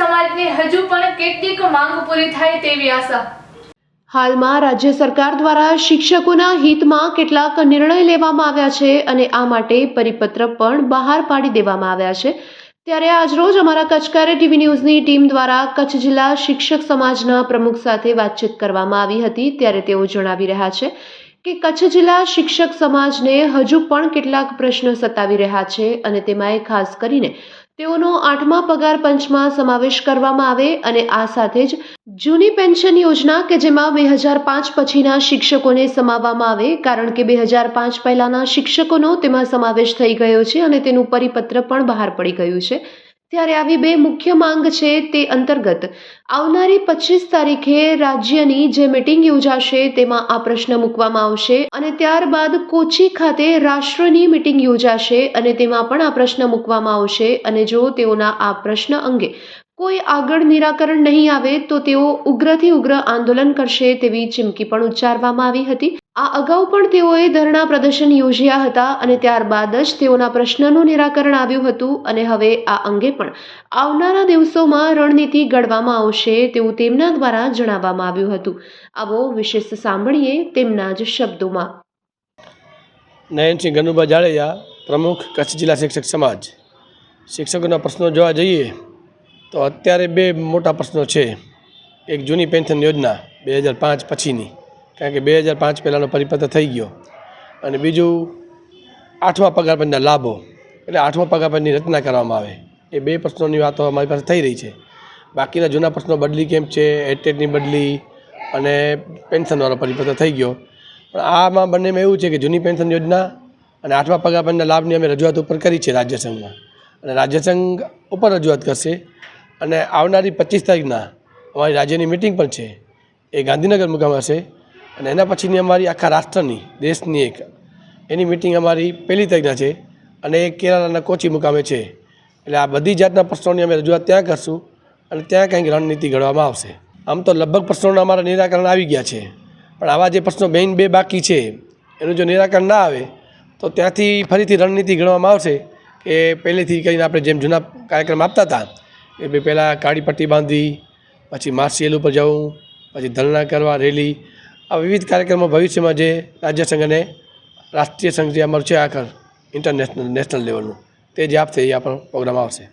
હજુ પણ કેટલીક માંગ પૂરી થાય તેવી આશા. હાલમાં રાજ્ય સરકાર દ્વારા શિક્ષકોના હિતમાં કેટલાક નિર્ણય લેવામાં આવ્યા છે અને આ માટે પરિપત્ર પણ બહાર પાડી દેવામાં આવ્યા છે. ત્યારે આજરોજ અમારા કચકારે ટીવી ન્યૂઝની ટીમ દ્વારા કચ્છ જિલ્લા શિક્ષક સમાજના પ્રમુખ સાથે વાતચીત કરવામાં આવી હતી. ત્યારે તેઓ જણાવી રહ્યા છે કે કચ્છ જિલ્લા શિક્ષક સમાજને હજુ પણ કેટલાક પ્રશ્નો સતાવી રહ્યા છે અને તેમાંય ખાસ કરીને તેઓનો આઠમા પગાર પંચમાં સમાવેશ કરવામાં આવે અને આ સાથે જ જૂની પેન્શન યોજના કે જેમાં બે હજાર પાંચ પછીના શિક્ષકોને સમાવવામાં આવે, કારણ કે બે હજાર પાંચ પહેલાના શિક્ષકોનો તેમાં સમાવેશ થઈ ગયો છે અને તેનું પરિપત્ર પણ બહાર પડી ગયું છે. ત્યારે આવી બે મુખ્ય માંગ છે તે અંતર્ગત. આવનારી પચીસ તારીખે રાજ્યની જે મિટિંગ યોજાશે તેમાં આ પ્રશ્ન મૂકવામાં આવશે અને ત્યારબાદ કોચી ખાતે રાષ્ટ્રની મિટિંગ યોજાશે અને તેમાં પણ આ પ્રશ્ન મૂકવામાં આવશે અને જો તેઓના આ પ્રશ્ન અંગે કોઈ આગળ નિરાકરણ નહીં આવે તો તેઓ ઉગ્રથી ઉગ્ર આંદોલન કરશે તેવી ચીમકી પણ ઉચ્ચારવામાં આવી હતી. આ અગાઉ પણ તેઓએ ધરણા પ્રદર્શન યોજ્યા હતા અને ત્યારબાદ જ તેઓના પ્રશ્નનું નિરાકરણ આવ્યું હતું અને હવે આ અંગે પણ આવનારા દિવસોમાં રણનીતિ ઘડવામાં આવશે તેવું તેમના દ્વારા જણાવવામાં આવ્યું હતું. આવો વિશેષ સાંભળીએ તેમના જ શબ્દોમાં. નયનસિંહ ગનુભા જાડેજા, પ્રમુખ કચ્છ જિલ્લા શિક્ષક સમાજ. શિક્ષકોના પ્રશ્નો જોવા જઈએ તો અત્યારે બે મોટા પ્રશ્નો છે. એક જૂની પેન્શન યોજના, બે હજાર પાંચ પછીની. કારણ કે બે હજાર પાંચ પહેલાંનો પરિપત્ર થઈ ગયો. અને બીજું, આઠમા પગારપંચના લાભો. એટલે આઠમા પગારપંચની રચના કરવામાં આવે. એ બે પ્રશ્નોની વાતો અમારી પાસે થઈ રહી છે. બાકીના જૂના પ્રશ્નો બદલી કેમ છે એટેટની બદલી અને પેન્શનવાળો પરિપત્ર થઈ ગયો. પણ આમાં બંનેમાં એવું છે કે જૂની પેન્શન યોજના અને આઠમા પગારપંચના લાભની અમે રજૂઆત ઉપર કરી છે રાજ્ય સંઘમાં. અને રાજ્ય સંઘ ઉપર રજૂઆત કરશે. અને આવનારી પચીસ તારીખના અમારી રાજ્યની મિટિંગ પણ છે. એ ગાંધીનગર મુકામ હશે. અને એના પછીની અમારી આખા રાષ્ટ્રની, દેશની એક. એની મિટિંગ અમારી પહેલી તારીખના છે અને એ કેરાલાના કોચી મુકામે છે. એટલે આ બધી જાતના પ્રશ્નોની અમે રજૂઆત ત્યાં કરશું અને ત્યાં કંઈક રણનીતિ ઘડવામાં આવશે. આમ તો લગભગ પ્રશ્નોના અમારા નિરાકરણ આવી ગયા છે. પણ આવા જે પ્રશ્નો બેન બે બાકી છે, એનું જો નિરાકરણ ના આવે, તો ત્યાંથી ફરીથી રણનીતિ ઘડવામાં આવશે કે પહેલેથી કરીને આપણે જેમ જૂના કાર્યક્રમ આપતા હતા એ બે પહેલાં કાળી પટ્ટી બાંધવી પછી માર્શિયલ ઉપર જવું, પછી ધરણા કરવા, રેલી આ વિવિધ કાર્યક્રમો ભવિષ્યમાં જે રાજ્ય સંઘ અને રાષ્ટ્રીય સંઘ જે અમારું છે આખર ઇન્ટરનેશનલ નેશનલ લેવલનું તે જે આપશે, એ આપણો પ્રોગ્રામ આવશે.